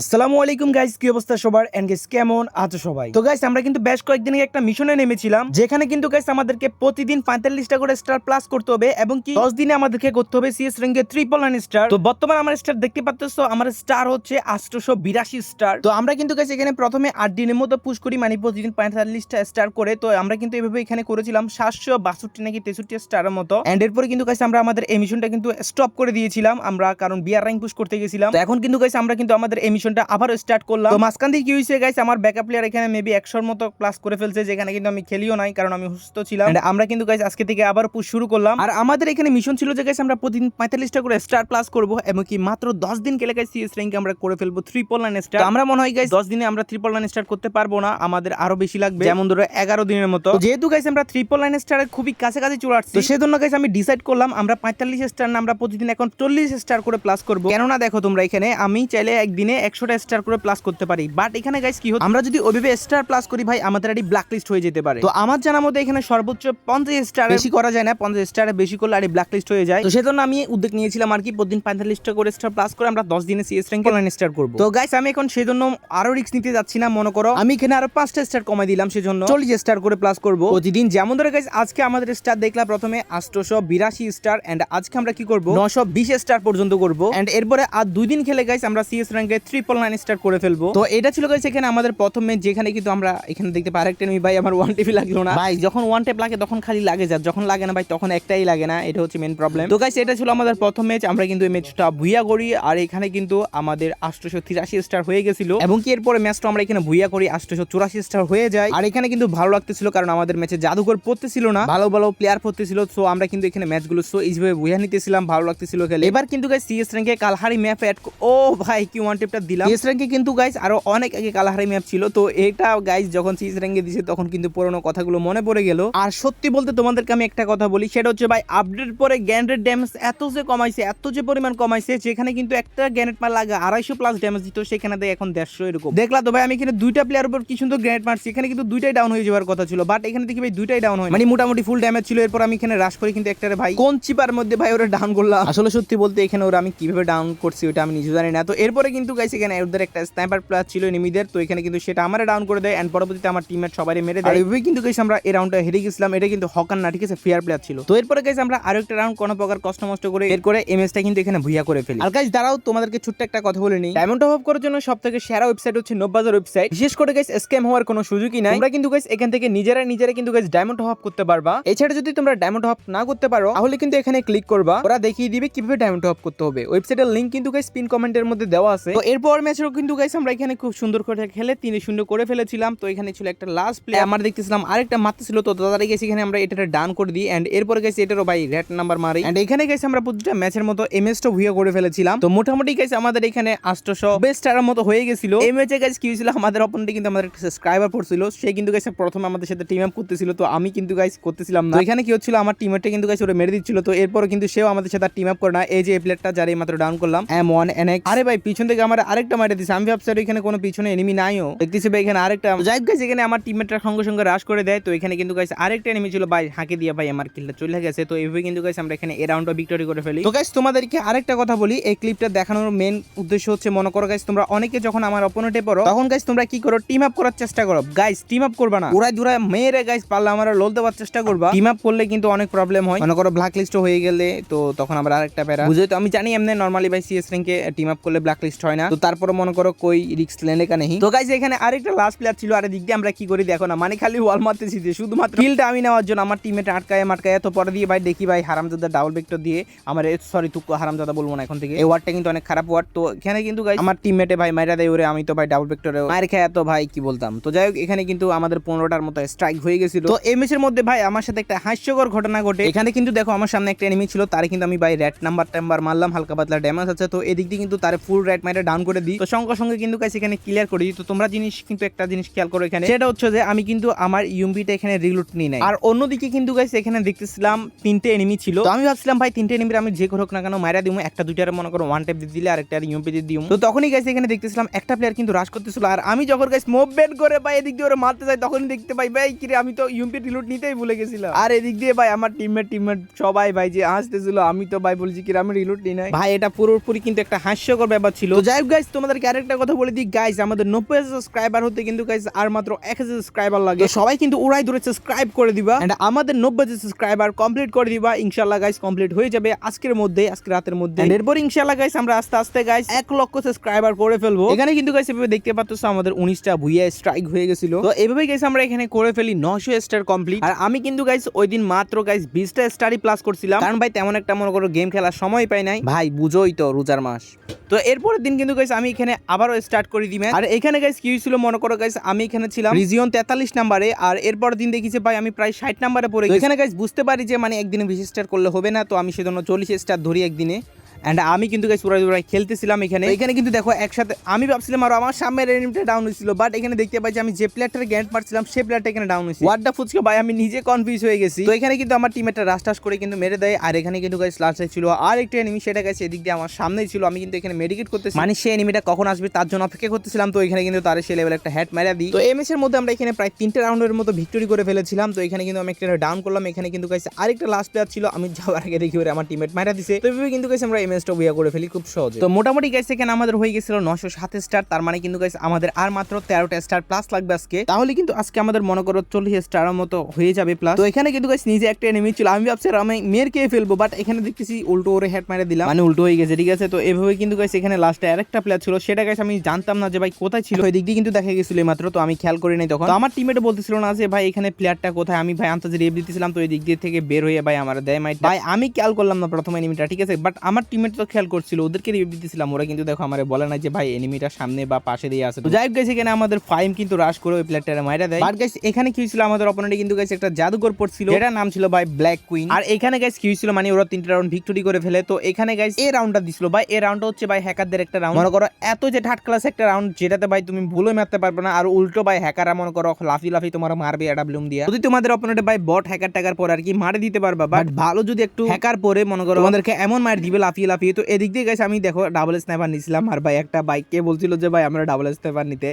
আসসালামু আলাইকুম গাইস কি অবস্থা সবার? এন্ড গাইস কেমন আছো সবাই? তো গাইস আমরা কিন্তু বেশ কয়েকদিন আগে একটা মিশনে নেমেছিলাম, যেখানে কিন্তু গাইস আমাদেরকে প্রতিদিন পঁয়তাল্লিশটা করে স্টার প্লাস করতে হবে এবং কি দশ দিনে আমাদেরকে করতে হবে সিএস র্যাঙ্কে ট্রিপল নাইন স্টার তো বর্তমানে আমার স্টার দেখতে পাচ্ছ আমার স্টার হচ্ছে আটশোশো বিরাশি স্টার তো আমরা কিন্তু গাইস এখানে প্রথমে আট দিনের মতো পুশ করি মানে প্রতিদিন পঁয়তাল্লিশটা স্টার করে। তো আমরা কিন্তু এভাবে এখানে করেছিলাম সাতশো বাষট্টি নাকি তেষট্টি স্টারের মতো। এন্ড এরপরে কিন্তু গাইস আমরা আমাদের এই মিশনটা কিন্তু স্টপ করে দিয়েছিলাম। আমরা কারণ বিয়ার র্যাঙ্ক পুশ করতে গেছিলাম। এখন কিন্তু গাইস আমরা কিন্তু আমাদের এই মিশনটা আবার স্টার্ট করলাম। তো মাঝখান দিয়ে কি হয়েছে গাইস আমার ব্যাকআপ প্লেয়ার এখানে মেবি একশোর মতো প্লাস করে ফেলছে, যেখানে কিন্তু আমি খেলিও নাই, কারণ আমি সুস্থ ছিলাম। আমরা কিন্তু গাইস আজকে থেকে আবার শুরু করলাম। আর আমাদের এখানে মিশন ছিল যে গাইস আমরা প্রতিদিন পঁয়তাল্লিশটা করে স্টার প্লাস করব এবং কি মাত্র দশ দিন খেলে গাইস সিএস র্যাঙ্কে আমরা করে ফেলব ট্রিপল নাইন স্টার আমরা মনে হয় গাইস দশ দিনে আমরা ট্রিপল নাইন স্টার করতে পারব না, আমাদের আরও বেশি লাগবে। যেমন ধরো এগারো দিনের মতো। যেহেতু গাইস আমরা ট্রিপল নাইন স্টারের খুবই কাছাকাছি চলে আসছি সেজন্য গাইস আমি ডিসাইড করলাম, আমরা পঁয়তাল্লিশ স্টার না, আমরা প্রতিদিন এখন চল্লিশ স্টার করে প্লাস করব। কেননা, দেখো তোমরা এখানে, আমি চাইলে একদিনে একশোটা স্টার করে প্লাস করতে পারি। বাট এখানে গাইস কি হচ্ছে? আমরা যদি ওইভাবে স্টার প্লাস করি ভাই আমাদের এটি ব্ল্যাক লিস্ট হয়ে যেতে পারে। তো আমার জানা মতো এখানে সর্বোচ্চ পঞ্চাশ স্টার বেশি করা যায় না পঞ্চাশ স্টার বেশি করলে আর ব্ল্যাক লিস্ট হয়ে যায়। তো সেজন্য আমি উদ্যোগ নিয়েছিলাম আর কি প্রতিদিন পঁয়তাল্লিশটা করে স্টার প্লাস করে আমরা দশ দিনে সিএস র্যাঙ্ক অনলাইন স্টার করব। তো গাইস আমি এখন সেজন্য আরও রিস্ক নিতে যাচ্ছি না মনে করো। আমি এখানে আরও পাঁচটা স্টার কমাই দিলাম সেজন্য। চল্লিশ স্টার করে প্লাস করব। প্রতিদিন যেমন ধরে গাইস আজকে আমাদের স্টার দেখলাম প্রথমে আটশোশো বিরাশি স্টার এন্ড আজকে আমরা কি করব? নশো বিশ স্টার পর্যন্ত করব। এন্ড এরপরে আর দুই দিন খেলে গাইস আমরা সিএস র্যাঙ্কে ট্রিপল নাইন স্টার করে ফেলব। তো এটা ছিল গাইস এখানে আমাদের প্রথম ম্যাচ যেখানে কিন্তু আমরা এখানে দেখতে পাই আরেকটা নেই। ভাই আমার ওয়ান টিভি লাগল না। ভাই যখন ওয়ান টেপ লাগে তখন খালি লাগে যা। যখন লাগে না ভাই তখন একটাই লাগে না। এটা হচ্ছে মেন প্রবলেম তো গাইস এটা ছিল আমাদের প্রথম ম্যাচ আমরা কিন্তু এই ম্যাচটা ভুইয়া করি। আর এখানে কিন্তু আমাদের আটশোশো তিরাশি স্টার হয়ে গেছিল। এবং কি এরপরে ম্যাচটা আমরা এখানে ভুইয়া করি আটশোশো চুরাশি স্টার হয়ে যায়। আর এখানে কিন্তু ভালো লাগতেছিল কারণ আমাদের ম্যাচে জাদুঘর পড়তেছিল না। ভালো ভালো প্লেয়ার পড়তেছিল। সো আমরা কিন্তু এখানে ম্যাচগুলো সো ইজিভাবে বুঝে নিতেছিলাম। ভালো লাগতেছিল খেলে। এবার কিন্তু গাইস সিএস র্যাঙ্কে কালহারি ম্যাপ অ্যাড ও ভাই কি ওয়ান টেপটা দিলাম। সিএস র্যাঙ্কে কিন্তু গাইস আরও অনেক আগে কালহারি ম্যাপ ছিল। তো এটা গাইস যখন সিএস র্যাঙ্কে দিছে, তখন কিন্তু পুরোনো কথাগুলো মনে পড়ে গেল। আর সত্যি বলতে তোমাদেরকে আমি একটা কথা বলি, সেটা হচ্ছে, ভাই আপডেট পরে গ্যান্ডেড ড্যামেজ এত যে কমাইছে, এত যে পরিমাণ কমাইছে, যেখানে কিন্তু একটা গ্যানেট মার লাগে আড়াইশো প্লাস ড্যামেজ দিত, সেখানে দেয় এখন দেড়শো এরকম। দেখলা তো, ভাই, আমি এখানে দুইটা প্লেয়ার উপর কি সুন্দর গ্রেনেড মারছি এখানে কিন্তু দুইটাই ডাউন হয়ে যাওয়ার কথা ছিল। বাট এখানে দেখি, ভাই, দুইটাই ডাউন হয় মানে মোটামুটি ফুল ড্যামেজ ছিল, এরপর আমি এখানে রাশ করে কিন্তু একটা ভাই, কোন চিপার মধ্যে, ভাই, ওরা ডাউন করলাম। আসলে সত্যি বলতে এখানে ওরা আমি কীভাবে ডাউন করছি ওটা আমি নিজে জানি না। তো এরপরে কিন্তু গাইছে এখানে ওদের একটা স্নাইপার প্লেয়ার ছিল এনিমিদের। তো এখানে কিন্তু সেটা আমারে ডাউন করে দেয় এন্ড পরবর্তীতে আমার টিমমেট সবাই মেরে দেয়। আর এভাবে কিন্তু গাইছে আমরা এই রাউন্ডটা হেরে গেছিলাম। এটা কিন্তু হকার না ঠিক আছে? ফেয়ার প্লেয়ার ছিল। তো এরপরে গাইছে আমরা আরও একটা রাউন্ড কোনো প্রকার কষ্ট মষ্ট করে এর করে এমএসটা কিন্তু এখানে ভুইয়া করে ফেলি। আর গাইস দাঁড়াও তোমাদেরকে ছোট্ট একটা কথা বলে নিই। ডায়মন্ড অফ করার জন্য সব থেকে সেরা ওয়েবসাইট হচ্ছে নব্বাজার ওয়েবসাইট বিশেষ করে গাইস স্ক্যাম হওয়ার কোনো সুযোগই নাই। তোমরা কিন্তু গাইস এখান থেকে নিজেরা নিজেরা কিন্তু গাইস ডায়মন্ড হপ করতে পারবা। এছাড়া যদি তোমরা ডায়মন্ড হপ না করতে পারো তাহলে কিন্তু এখানে ক্লিক করবা। ওরা দেখিয়ে দিবে কীভাবে ডায়মন্ড হপ করতে হবে। ওয়েবসাইটের লিংক কিন্তু গাইস পিন কমেন্টের মধ্যে দেওয়া আছে। তো এরপর ম্যাচেও কিন্তু গাইস আমরা এখানে খুব সুন্দর করে খেলে তিন শূন্য করে ফেলেছিলাম। তো এখানে ছিল একটা লাস্ট প্লে আমার দেখতেছিলাম আরেকটা মারতে ছিল তো তাড়াতাড়ি গেছি এখানে আমরা এটা ডান করে দিই। এন্ড এরপরে গেছি এটারও ভাই রেড নাম্বার মারি। এন্ড এখানে গেছি আমরা প্রতিটা ম্যাচের মতো এমএসটা ভুইয়া করে ফেলেছিলাম। তো মোটামুটি গেছে আমাদের এখানে আষ্টশো বেস্টারের মতো হয়ে গেছিল। এই ম্যাচে গাইস কি হয়েছিল আমাদের অপোনেন্টে কিন্তু আমাদের একটা সাবস্ক্রাইবার পড়ছিল। সে কিন্তু গেছে প্রথমে আমাদের সাথে টিম আপ করতেছিল তো আমি কিন্তু গাইস করতেছিলাম না। এখানে কি হচ্ছিল আমার টিমমেটটা কিন্তু গাইস ওরা মেরে দিচ্ছিল তো এরপর কিন্তু সেও আমাদের সাথে টিম আপ করে না। এই যে এই প্লেয়ারটা যারা এই মাত্র ডাউন করলাম এম ওয়ান এন আরে ভাই পিছন থেকে আমার আরেকটা মারে দিছে। আমি ভাবছি এখানে কোনো পিছনে এনিমি নাইও। দেখতেছি ভাই এখানে আরেকটা যাই হোক এখানে আমার টিমমেটটা সঙ্গে সঙ্গে রাশ করে দেয়। তো এখানে কিন্তু গাইস আরেকটা এনিমি ছিল ভাই, হাঁকে দিয়ে ভাই আমার কিলটা চলে গেছে। তো এইভাবে কিন্তু গাইস আমরা এখানে এ রাউন্ডটা ভিক্টরি করে ফেলি। তো গাইস তোমাদেরকে আরেকটা কথা বলি। এই ক্লিপটা দেখানোর মেন উদ্দেশ্য হচ্ছে, মনে করো গাইস তোমরা অনেকে যখন আমার অপোনেন্টে পড়ো, তখন গাইস তোমরা কি করো? টিম আপ করার চেষ্টা করো। গাইস টিম আপ করবা না। উড়াই দুরাই মেয়েরে গাইস পারলে আমরা লোল দেওয়ার চেষ্টা করবা। টিম আপ করলে কিন্তু অনেক প্রবলেম হয়। মনে করো ব্ল্যাক লিস্ট হয়ে গেলে, তো তখন আমরা আরেকটা প্যারা। বুঝে তো? আমি জানি এমনি নর্মালি ভাই সিএস র্যাঙ্কে টিম আপ করলে ব্ল্যাক লিস্ট হয় না। তো তারপরে মনে করো কই রিক্স লেনে কা নেই। তো গাইস এখানে আরেকটা লাস্ট প্লেয়ার ছিল, আর দিক দিয়ে আমরা কি করি দেখো না মানে খালি ওয়াল মারতেছি যে শুধুমাত্র কিলটা আমি নেওয়ার জন্য আমার টিমে আটকায়, মাটকায় তো পরে দিয়ে ভাই, দেখি ভাই, হারামজাদা ডাবল বেক্টর দিয়ে আমার সরি তুকু হারামজাদা বলব না এখন থেকে। এই ওয়ার্ডটা কিন্তু অনেক খারাপ ওয়ার্ড তো এখানে কিন্তু guys, আমার টিমমেটে ভাই মাইরা দেয় ওরে, আমি তো ভাই ডাবল বেক্টরে মায়ের খেয়ে তো ভাই, কি বলতাম। তো যাই হোক, এখানে কিন্তু আমাদের পনেরোটার মতো স্ট্রাইক হয়ে গেছিল। তো এই ম্যাচের মধ্যে ভাই, আমার সাথে একটা হাস্যকর ঘটনা ঘটে। এখানে কিন্তু দেখো, আমার সামনে একটা এনিমি ছিল, তারে কিন্তু আমি ভাই রেড নাম্বার টাম্বার মারলাম, হালকা পাতলা ড্যামেজ আছে। তো এদিক দিয়ে কিন্তু তারে ফুল রেড মাইরে ডাউন দিই। তো সঙ্গে সঙ্গে কিন্তু গাইস এখানে ক্লিয়ার করে দিই। তো তোমরা জিনিস কিন্তু একটা জিনিস খেয়াল করো এখানে। সেটা হচ্ছে যে আমি কিন্তু আমার ইউমবিটা এখানে রিলুট নিই নাই। আর অন্যদিকে কিন্তু গাইস এখানে দেখতেছিলাম তিনটে এনিমি ছিল। তো আমি ভাবছিলাম ভাই তিনটে এনিমির আমি যে হোক না কেন মাইরা দিব একটা দুইটার মনে করো ওয়ান টাইপ দিয়ে দিলে আর একটা ইউমপি দিয়ে দিই তো তখনই গাইস এখানে দেখতেছিলাম একটা প্লেয়ার কিন্তু রাশ করতেছিল। আর আমি যখন গাইস মুভমেন্ট করে ভাই এদিক দিয়ে ওরা মারতে যাই তখনই দেখতে পাই ভাই কিরে আমি তো ইউমপি রিলুট নিতেই ভুলে গেছিলাম। আর এদিক দিয়ে ভাই আমার টিমমেট টিমমেট সবাই ভাই যে হাসতেছিল আমি তো ভাই বলছি কিরে আমি রিলুট নিই নাই। ভাই এটা পুরোপুরি কিন্তু একটা হাস্যকর ব্যাপার ছিল। তো যাই হোক গাইস তোমাদেরকে আরেকটা কথা বলে দিই। গাইস আমাদের নব্বই সাবস্ক্রাইবার হতে কিন্তু গাইস আর মাত্র এক হাজার সাবস্ক্রাইবার লাগে। সবাই কিন্তু ওরাই ধরে সাবস্ক্রাইব করে দিবা। এন্ড আমাদের নব্বই সাবস্ক্রাইবার কমপ্লিট করে দিবা। ইনশাল্লাহ গাইস কমপ্লিট হয়ে যাবে আজকের মধ্যে, আজকে রাতের মধ্যে। এরপর ইনশাল্লাহ গাইস আমরা আস্তে আস্তে গাইস এক লক্ষ সাবস্ক্রাইবার করে ফেলব। এখানে কিন্তু গাইস এভাবে দেখতে পাচ্ছ আমাদের উনিশটা ভুইয়া স্ট্রাইক হয়ে গেছিল। তো এভাবে গাইস আমরা এখানে করে ফেলি। নশো স্টার কমপ্লিট আর আমি কিন্তু গাইস ওই দিন মাত্র গাইস বিশটা স্টারই প্লাস করছিলাম। কারণ ভাই, তেমন একটা, মনে করো গেম খেলার সময় পাই নাই। ভাই, বুঝোই তো রোজার মাস। তো এরপরের দিন কিন্তু গাইস আমি এখানে আবারও স্টার্ট করে দিই আর এখানে গাইস কি হয়েছিল মনে করো গাইস আমি এখানে ছিলাম রিজিয়ন তেতাল্লিশ নাম্বারে আর এরপর দিন দেখিছে ভাই আমি প্রায় ষাট নাম্বারে পড়ে গেছি। এখানে গাইস বুঝতে পারি যে মানে একদিনে বিশ স্টার করলে হবে না তো আমি সেজন্য চল্লিশ স্টার ধরি একদিনে অ্যান্ড আমি কিন্তু গাইস পুরো পুরো খেলতেছিলাম এখানে। এখানে কিন্তু দেখো একসাথে আমি ভাবছিলাম আর আমার সামনের এনিমিটা ডাউন হয়েছিল বাট এখানে দেখতে পাই যে আমি যে প্লেয়ারটার গ্যান্ড মারছিলাম সেই প্লেয়ারটা এখানে ডাউন হয়েছে। ওয়ার্ডটা ফুচকে ভাই আমি নিজে কনফিউজ হয়ে গেছি। তো এখানে কিন্তু আমার টিমেটা রাশ টাস করে কিন্তু মেরে দেয়। আর এখানে কিন্তু গাইস লাস্ট ছিল আর একটা এনিমি সেটা গেছে এদিক দিয়ে আমার সামনেই ছিল। আমি কিন্তু এখানে মেডিকেট করতেছি। মানে সেই এনিমিটা কখন আসবে তার জন্য অপেক্ষা করতেছিলাম। তো এখানে কিন্তু তার সে লেভেল একটা হ্যাট মারা দিই। তো এমএস এর মধ্যে আমরা এখানে প্রায় তিনটে রাউন্ডের মতো ভিক্টরি করে ফেলেছিলাম। তো এখানে কিন্তু আমি একটা ডাউন করলাম। এখানে কিন্তু গাইস আরেকটা লাস্ট প্লেয়ার ছিল। আমি যাওয়ার আগে দেখি ওরে আমার টিমমেট মারা দিছে। তো এভাবে কিন্তু গাইস আমরা এমএসটা বুয়া করে ফেলি খুব সহজে। তো মোটামুটি গাইস এখানে আমাদের হয়ে গেছিল নশো সাত স্টার তার মানে কিন্তু গাইস আমাদের আর মাত্র তেরোটা স্টার প্লাস লাগবে আজকে। তাহলে কিন্তু আজকে আমাদের মনে করো চল্লিশ স্টারের মতো হয়ে যাবে প্লাস তো এখানে কিন্তু গাইস নিজে একটা এনিমি ছিল। আমি ভাবছি আমি মেয়ের খেয়ে ফেলব বাট এখানে দেখতেছি উল্টো ওরে হেড মেরে দিলাম। মানে উল্টো হয়ে গেছে, ঠিক আছে? তো এভাবে কিন্তু গাইস এখানে লাস্টে আরেকটা প্লেয়ার ছিল। সেটা গাইস আমি জানতাম না যে ভাই কোথায় ছিল। ওই দিক দিয়ে কিন্তু দেখা গেছিল মাত্র, তো আমি খেয়াল করি নাই তখন। তো আমার টিমেটে বলতেছিল না যে ভাই, এখানে প্লেয়ারটা কোথায়? আমি ভাই আন্তাজে রেপ দিতেছিলাম, তো ওই দিক দিয়ে থেকে বের হয়ে ভাই আমার দেয় মাইট ভাই, আমি খেয়াল করলাম না প্রথম এনিমিটা ঠিক আছে? বাট আমার টিমেট তো খেয়াল করছিল, ওদেরকে রেপ দিতেছিলাম, ওরা কিন্তু দেখো আমার বলে না যে, ভাই এনিমিটা সামনে বা পাশে দিয়ে আছে। তো যাই হোক এখানে আমাদের ফাইম কিন্তু রাশ করে ওই প্লেয়ারটা মাইরা দেয়। বাট গাইস এখানে কি হয়েছিল, আমাদের অপোনেন্টে কিন্তু গাইস একটা জাদুঘর পড়ছিল এটার নাম ছিল ভাই ব্ল্যাক কুইন আর এখানে গাইস কি হয়েছিল মানে ওরা তিনটা রাউন্ড ভিক্টোরি করে ফেলে। তো এখানে গাইস এই রাউন্ডটা দিছিল। ভাই এই রাউন্ডটা হচ্ছে ভাই হ্যাকারদের একটা রাউন্ড মনে করো, এত যে থার্ড ক্লাস একটা রাউন্ড যেটাতে ভাই তুমি ভুলে মারতে পারবে না। আর উল্টো ভাই হ্যাকাররা মনে করো, লাফি লাফি তোমার মারবে এটা ব্লুম দিয়া। যদি তোমাদের অপোনেন্টে ভাই বট হ্যাকার টাকার পর আর কি মারে দিতে পারবা বাট ভালো যদি একটু হ্যাকার পরে, মনে করো, তোমাদেরকে এমন মার দিবে, লাফিয়ে লাফিয়ে তো এদিক দিয়ে গেছে আমি দেখো ডাবল স্নাইপার নিয়েছিলাম আর ভাই একটা বাইককে বলছিল যে ভাই আমরা ডাবল স্নাইপার নিতে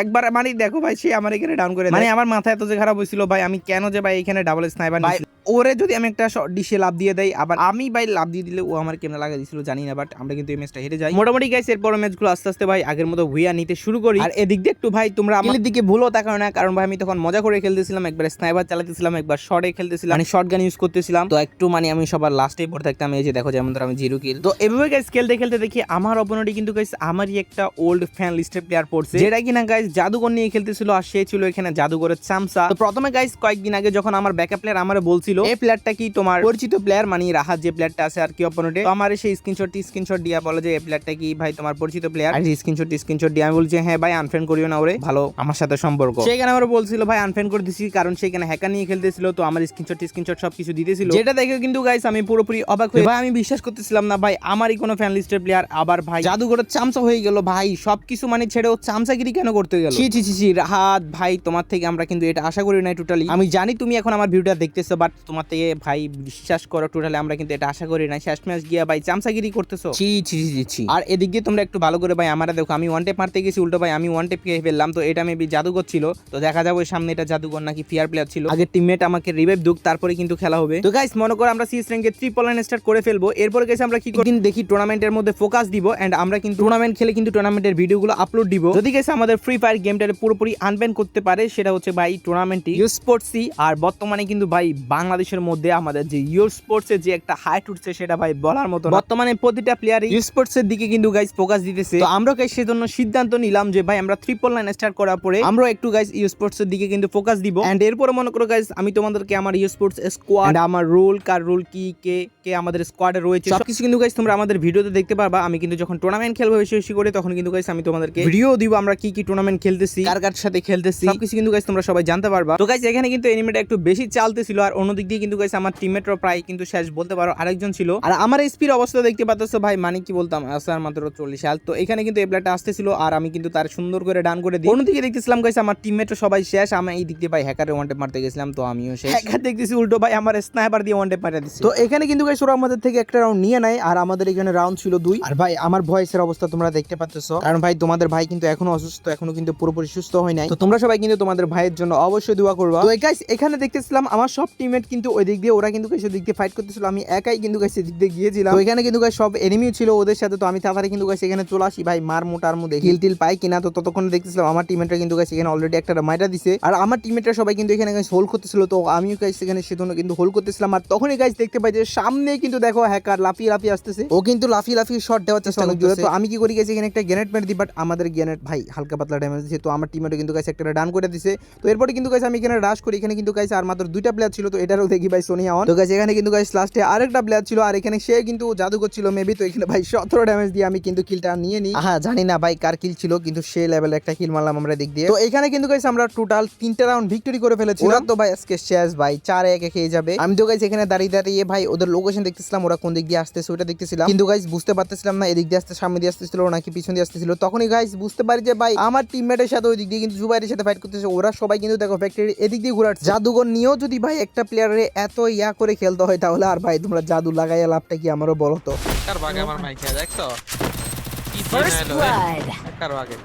একবার মানে দেখো ভাই সে আমার এখানে ডাউন করে। মানে আমার মাথায় এত যে খারাপ হয়েছিল ভাই আমি কেন যে ভাই এখানে ডাবল স্নাইপার ওরে যদি আমি একটা ডিশে লাভ দিয়ে দেয় আবার আমি ভাই লাভ দিয়ে দিলে ও আমার কেমন লাগা দিছিল জানি না বাট আমরা কিন্তু এই ম্যাচটা হেরে যাই। মোটামুটি গাইস এরপর ম্যাচগুলো আস্তে আস্তে ভাই আগের মতো ভুইয়া নিতে শুরু করি। আর এদিক দিয়ে একটু ভাই তোমরা আমার দিকে ভুলও তাকাও না কারণ ভাই আমি তখন মজা করে খেলতেছিলাম একবার স্নাইপার চালাতেছিলাম একবার শর্টে খেলতেছিলাম মানে শর্ট গান ইউজ করতেছিলাম। তো একটু মানে আমি সবার লাস্টে পড়ে থাকতাম এই যে দেখো যেমন ধরো আমি জিরো কিল তো এভাবে গাইস খেলতে খেলতে দেখি আমার অপোনেন্টে কিন্তু গাইস আমারই একটা ওল্ড ফ্যান লিস্টের প্লেয়ার পড়ছে। যেটা কিনা গাইস জাদুঘর নিয়ে খেলতেছিল আর সে ছিল এখানে জাদুঘরের চামচা। তো প্রথমে গাইস কয়েকদিন আগে যখন আমার ব্যাকআপ প্লেয়ার আমার বলছিল এই প্লেয়ারটা কি তোমার পরিচিত প্লেয়ার মানে রাহাত যে প্লেয়ারটা আছে আর কি অপোনেন্টে তো আমার সেই স্ক্রিনশট স্ক্রিনশট দিয়া বলে যে, এই প্লেয়ারটা কি ভাই তোমার পরিচিত প্লেয়ার আর স্ক্রিনশট স্ক্রিনশট দিয়ে আমি বলছি হ্যাঁ ভাই আনফ্রেন্ড করিও না ওরে। ভালো, আমার সাথে সম্পর্ক। সেখানে আমার বলছিল, ভাই আনফ্রেন্ড করে দিছি, কারণ সেখানে হ্যাকার নিয়ে খেলতেছিল, তো আমার স্ক্রিনশট স্ক্রিনশট সবকিছু দিতেছিল। যেটা দেখে কিন্তু গাইস আমি পুরোপুরি অবাক হয়ে ভাই, আমি বিশ্বাস করতেছিলাম না, ভাই, আমারই কোনো ফ্যান লিস্টের প্লেয়ার আবার ভাই জাদুঘরের চামচা হয়ে গেল, ভাই, সবকিছু মানে ছেড়ে ও চামচাগিরি কেন করতে গেল? ছি ছি ছি রাহাত, ভাই, তোমার থেকে আমরা কিন্তু এটা আশা করি নাই টোটালি আমি জানি তুমি এখন আমার ভিডিওটা দেখতেছো বাট তোমার থেকে ভাই বিশ্বাস করো টোটালি আমরা কিন্তু এটা আশা করি না শেষ ম্যাচ গিয়া ভাই চামচাগিরি করতেছো। ছি ছি ছি ছি। আর এদিক দিয়ে তোমরা একটু ভালো করে ভাই আমরা দেখো আমি ওয়ান টেপ মারতে গেছি উল্টো ভাই আমি ওয়ান টেপ খেয়ে ফেললাম তো এটা মেবি জাদুঘর ছিল। তো দেখা যাবে সামনে এটা জাদুঘর নাকি ফিয়ার প্লেয়ার ছিল। আগে টিমমেট আমাকে রিভাইভ দুক তারপরে কিন্তু খেলা হবে। তো গাইস মনে করো আমরা সিএস র্যাঙ্কে ট্রিপল লাইন স্টার্ট করে ফেলব। এরপরে গেছে আমরা কি দিন দেখি টুর্নামেন্টের মধ্যে ফোকাস দিব এন্ড আমরা কিন্তু টুর্নামেন্ট খেলে কিন্তু টুর্নামেন্টের ভিডিওগুলো আপলোড দিব। যদি গেছে আমাদের ফ্রি ফায়ার গেমটারে পুরোপুরি আনব্যান করতে পারে সেটা হচ্ছে ভাই টুর্নামেন্টটি ইউ স্পোর্টসই আর বর্তমানে কিন্তু ভাই বাংলাদেশের মধ্যে আমাদের যে ইউ স্পোর্টসের যে একটা হাইট উঠছে সেটা ভাই বলার মতো বর্তমানে প্রতিটা প্লেয়ার ইউ স্পোর্টস এর দিকে কিন্তু গাইস ফোকাস দিতেছে। তো আমরা গাইস সেজন্য সিদ্ধান্ত নিলাম যে ভাই আমরা ট্রিপল লাইন স্টার্ট করার পরে আমরা একটু গাইস ইউ স্পোর্টস এর দিকে কিন্তু ফোকাস দিব। এন্ড এরপরে মনে করো গাইস আমি তোমাদেরকে আমার ইউ স্পোর্টস স্কোয়াড আমার রোল কার রোল কি কে কে আমাদের স্কোয়াডে রয়েছে সবকিছু কিন্তু গাইস তোমরা আমাদের ভিডিওতে দেখতে পারবা। আমি কিন্তু যখন টুর্নামেন্ট খেলব বেশি বেশি করে তখন কিন্তু গাইস আমি তোমাদেরকে ভিডিও দিব আমরা কি কি টুর্নামেন্ট খেলতেছি কার কার সাথে খেলতেছি। সবকিছু কিন্তু গাইস তোমরা সবাই জানতে পারবা। তো গাইস এখানে কিন্তু এনিমেটা একটু বেশি চালতেছিল আর অন্যদিক দিয়ে কিন্তু গাইস আমার টিমমেটরা প্রায় কিন্তু শেষ বলতে পারো আরেকজন ছিল। আর আমার এসপির অবস্থা দেখতে পাচ্ছ ভাই মানে কি বলতাম আসার মাত্র চল্লিশ সাল তো এখানে কিন্তু এই প্লেয়ারটা আসতেছিল আর আমি কিন্তু তার সুন্দর করে ডান করে দিই। অন্যদিকে দেখতেছিলাম গাইস আমার টিমমেটও সবাই শেষ আমি এই দিক দিয়ে ভাই হ্যাকারে ওয়ান টেপ মারতে গেছিলাম তো আমিও শেষ। হ্যাকার দেখতেছি উল্টো ভাই আমার স্নাইপার দিয়ে ওয়ান টেপ মারা দিচ্ছে। তো এখানে কিন্তু গাইস ওরা আমাদের থেকে একটা রাউন্ড নিয়ে নেয় আর আমাদের এখানে রাউন্ড ছিল দুই। আর ভাই আমার ভয়েসের অবস্থা তোমরা দেখতে পাচ্ছ কারণ ভাই তোমাদের ভাই কিন্তু এখনও অসুস্থ এখনও কিন্তু পুরোপুরি সুস্থ হয় নাই। তো তোমরা সবাই কিন্তু তোমাদের ভাইয়ের জন্য অবশ্যই দোয়া করবা। তো গাইস এখানে দেখতেছিলাম আমার সব টিমমেট কিন্তু ওই দিক দিয়ে ওরা কিন্তু ওই দিক দিয়ে ফাইট করতেছিল। আমি একাই কিন্তু গাইস দিক দিয়ে গিয়েছিলাম। ওইখানে কিন্তু গাইস সব এনিমিও ছিল ওদের সাথে। তো আমি তাড়াতাড়ি কিন্তু গাইস এখানে চলে আসি। ভাই মার মোটার মধ্যে হিল টিল পাই কিনা তো ততক্ষণ দেখতেছিলাম। আমার টিমেটরা কিন্তু গাইস এখানে অলরেডি একটা মাইটা দিছে। আর আমার টিমেটরা সবাই কিন্তু এখানে হোল করতেছিল। তো আমিও গাইস এখানে সেজন্য কিন্তু হোল করতেছিলাম। আর তখনই গাইস দেখতে পাই যে সামনে কিন্তু দেখো হ্যাকার লাফিয়ে লাফিয়ে আসতেছে। ও কিন্তু লাফিয়ে লাফিয়ে শট দেওয়ার চেষ্টা করতেছে। তো আমি কি করি গেছি এখানে একটা গ্রেনেড মেরে দিই বাট আমাদের গ্রেনেড ভাই হালকা পাতলা ড্যামেজ দিছে। তো আমার টিমেটও কিন্তু গাইস একটা ডান করে দিছে। তো এরপরে কিন্তু গাইস আমি এখানে রাশ করি। এখানে কিন্তু গাইস আর মাত্র দুইটা প্লেয়ার ছিল। তো এটারও দেখি ভাই সোনিয়া অন তো গাইস এখানে কিন্তু গাইস লাস্টে আরেকটা প্লেয়ার ছিল আর এখানে সে কিন্তু জাদু করছিল মেবি তো এখানে ভাই সতেরো ড্যামেজ দিয়ে আমি কিন্তু কিলটা নিয়ে নিই। হ্যাঁ জানি না ভাই কার কিল ছিল কিন্তু সে লেভেলে একটা কিল মারলাম আমরা দিক দিয়ে। তো এখানে কিন্তু গাইস আমরা টোটাল তিনটা রাউন্ড ভিক্টরি করে ফেলেছি ওরা তো ভাই আজকে শেষ ভাই চার একে খেয়ে যাবে। আমি তো গাইস এখানে দাঁড়িয়ে দাঁড়িয়ে ভাই ওদের লোকেশন দেখতেছিলাম ওরা কোন দিক দিয়ে আসতেছে ওটা দেখতেছিলাম। কিন্তু গাইস বুঝতে পারতেছিলাম না এদিক দিয়ে আসতে সামনে দিয়ে আসতেছিল নাকি পিছন দিয়ে আসতেছিল। তখনই গাইস বুঝতে পারি যে ভাই আমার টিমমেটের সাথে ওই দিক দিয়ে কিন্তু জুবাইরের সাথে ফাইট করতেছে ওরা সবাই কিন্তু দেখো ফ্যাক্টরি এদিক দিয়ে ঘুরাচ্ছে জাদুঘর নিয়েও যদি ভাই একটা প্লেয়ারে এত ইয়া করে খেলতে হয় তাহলে আর ভাই তোমরা জাদু লাগাইয়া লাভটা কি আমারও বলো তো? কার বাগে আমার মাইকে দেখছ?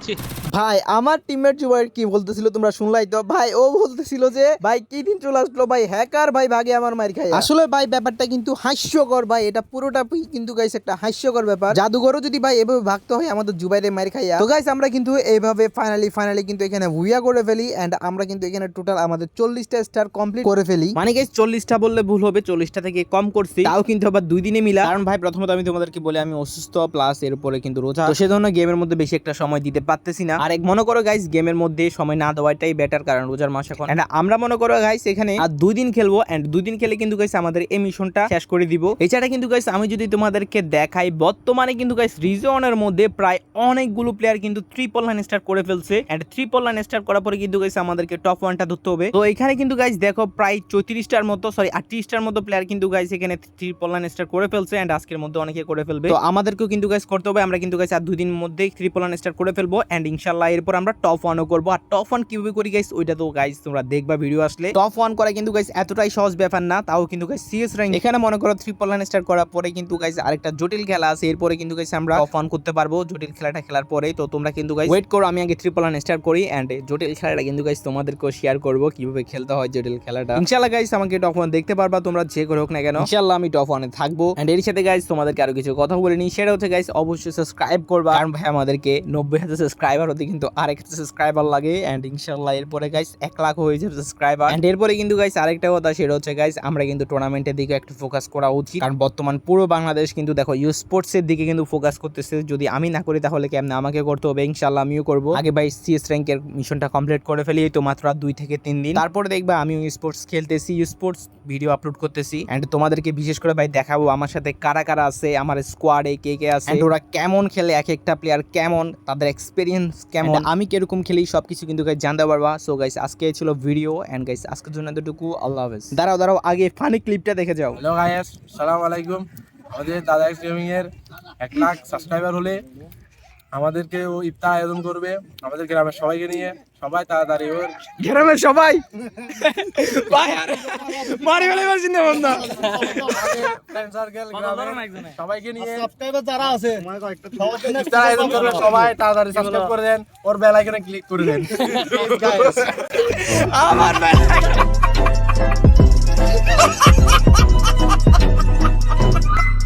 কি ভাই আমার টিমমেট জুবাইর কি বলতেছিল তোমরা শুনলাই তো? ভাই ও বলতেছিল যে ভাই কি দিন চলে আসলো? ভাই হ্যাকার ভাই ভাগে আমার মার খাই আসলে ভাই ব্যাপারটা কিন্তু হাস্যকর ভাই। এটা পুরোটা কিন্তু গাইস একটা হাস্যকর ব্যাপার। জাদুঘরও যদি ভাই এভাবে ভাগতে হয় আমাদের জুবাইরে মার খাইয়া। তো গাইস আমরা কিন্তু এইভাবে ফাইনালি ফাইনালি কিন্তু এখানে ভুইয়া করে ফেলি এন্ড আমরা কিন্তু এখানে টোটাল আমাদের চল্লিশটা স্টার কমপ্লিট করে ফেলি। মানে গাইস চল্লিশটা বললে ভুল হবে চল্লিশটা থেকে কম করছি। তাও কিন্তু আবার দুই দিনে মিলা। কারণ ভাই প্রথমত আমি তোমাদেরকে বলে আমি অসুস্থ প্লাস এর উপরে কিন্তু রোজা। তো সেজন্য গেমের মধ্যে বেশি একটা সময় দিতে পারতেছি না। আর এক মনে করো গাইস গেমের মধ্যে সময় না দেওয়াটাই বেটার কারণ রোজার মাস এখন। And আমরা মনে করো গাইস এখানে আর দুই দিন খেলব এন্ড দুই দিন খেলে কিন্তু গাইস আমাদের এই মিশনটা শেষ করে দিব। এছাড়া কিন্তু গাইস আমি যদি তোমাদেরকে দেখাই, বর্তমানে কিন্তু গাইস রিজনের মধ্যে প্রায় অনেকগুলো প্লেয়ার কিন্তু ট্রিপল লাইন স্টার করে ফেলছে। এন্ড ট্রিপল লাইন স্টার করার পরে কিন্তু গাইস আমাদেরকে টপ ওয়ানটা ধরতে হবে। তো এখানে কিন্তু গাইস দেখো প্রায় চৌত্রিশটার মতো সরি আটত্রিশটার মতো প্লেয়ার কিন্তু গাইস এখানে ট্রিপল লাইন স্টার করে ফেলছে এন্ড আজকের মধ্যে অনেকে করে ফেলবে। তো আমাদেরকেও কিন্তু গাইস করতে হবে। আমরা কিন্তু গাইস আর দুই দিন মধ্যে ট্রিপল লাইন স্টার করে ফেলব এন্ড ইনশাল্লাহ এরপর আমরা টপ ওয়ানও করব। আর টপ ওয়ান কীভাবে করি গাইস ওইটা তো গাইস তোমরা দেখবা ভিডিও আসলে। টপ ওয়ান করা কিন্তু গাইস এতটাই সহজ ব্যাপার না। তাও কিন্তু গাইস সিএস র্যাঙ্ক এখানে মনে করো ট্রিপল লাইন স্টার করার পরে কিন্তু গাইস আরেকটা জটিল খেলা আছে। এরপরে কিন্তু গাইস আমরা টপ ওয়ান করতে পারব জটিল খেলাটা খেলার পরে। তো তোমরা কিন্তু গাইস ওয়েট করো, আমি আগে ট্রিপল লাইন স্টার করি এন্ড জটিল খেলাটা কিন্তু গাইস তোমাদেরকেও শেয়ার করব কীভাবে খেলতে হয় জটিল খেলাটা। ইনশাল্লাহ গাইস আমাকে টপ ওয়ান দেখতে পারবা, তোমরা যে করে হোক না কেন। ইনশাল্লাহ আমি টপ ওয়ানে থাকব। এন্ড এর সাথে গাইস তোমাদেরকে আরও কিছু কথা বলে নিই। সেটা হচ্ছে গাইস অবশ্যই সাবস্ক্রাইব করবা। কারণ, ভাই, আমাদেরকে নব্বই হাজার সাবস্ক্রাইবার হতে কিন্তু আরেক সাবস্ক্রাইবার লাগে। অ্যান্ড ইনশাল্লাহ এরপরে গাইস এক লাখ হয়ে যাবে সাবস্ক্রাইবার এন্ড এরপরে কিন্তু গাইস আরেকটা কথা সেটা হচ্ছে গাইস আমরা কিন্তু টুর্নামেন্টের দিকে একটু ফোকাস করা উচিত। কারণ বর্তমান পুরো বাংলাদেশ কিন্তু দেখো ইউ স্পোর্টস এর দিকে কিন্তু ফোকাস করতেছে। যদি আমি না করি, তাহলে কেমন আমাকে করতে হবে? ইনশাল্লাহ আমিও করব। আগে ভাই সিএস র্যাঙ্কের মিশনটা কমপ্লিট করে ফেলি তো মাত্র আর দুই থেকে তিন দিন। তারপরে দেখবা আমি স্পোর্টস খেলতেছি স্পোর্টস ভিডিও আপলোড করতেছি। অ্যান্ড তোমাদেরকে বিশেষ করে ভাই দেখাবো আমার সাথে কারা কারা আছে, আমার স্কোয়াডে কে কে আছে। ওরা কেমন খেলে, এক একটা প্লেয়ার কেমন, তাদের এক্সপিরিয়েন্স কেমন? আমি কীরকম খেলি সব কিছু কিন্তু গাইস জানতে পারবা। সো গাইস আজকে ছিল ভিডিও এন্ড গাইস আজকের জন্য এতটুকু। আল্লাহ হাফেজ। দাঁড়াও দাঁড়াও আগে ফানি ক্লিপটা দেখে যাও। হ্যালো গাইস সালাম আলাইকুম। আমাদের দাদা এক্স গেমিং এর এক লাখ সাবস্ক্রাইবার হলে আমাদেরকে ও ইফতার আয়োজন করবে আমাদের গ্রামের সবাইকে নিয়ে সবাই তাড়াতাড়ি ওর। গ্রামের সবাই? ভাই আরে মারি ফেলে পারছি না বন্ধা ফ্রেন্ড সার্কেল সবাইকে নিয়ে। সাবস্ক্রাইবার যারা আছে ইফতার আয়োজন করবে সবাই তাড়াতাড়ি সাবস্ক্রাইব করে দেন ওর বেল আইকনে ক্লিক করে দেন। আমার বেলা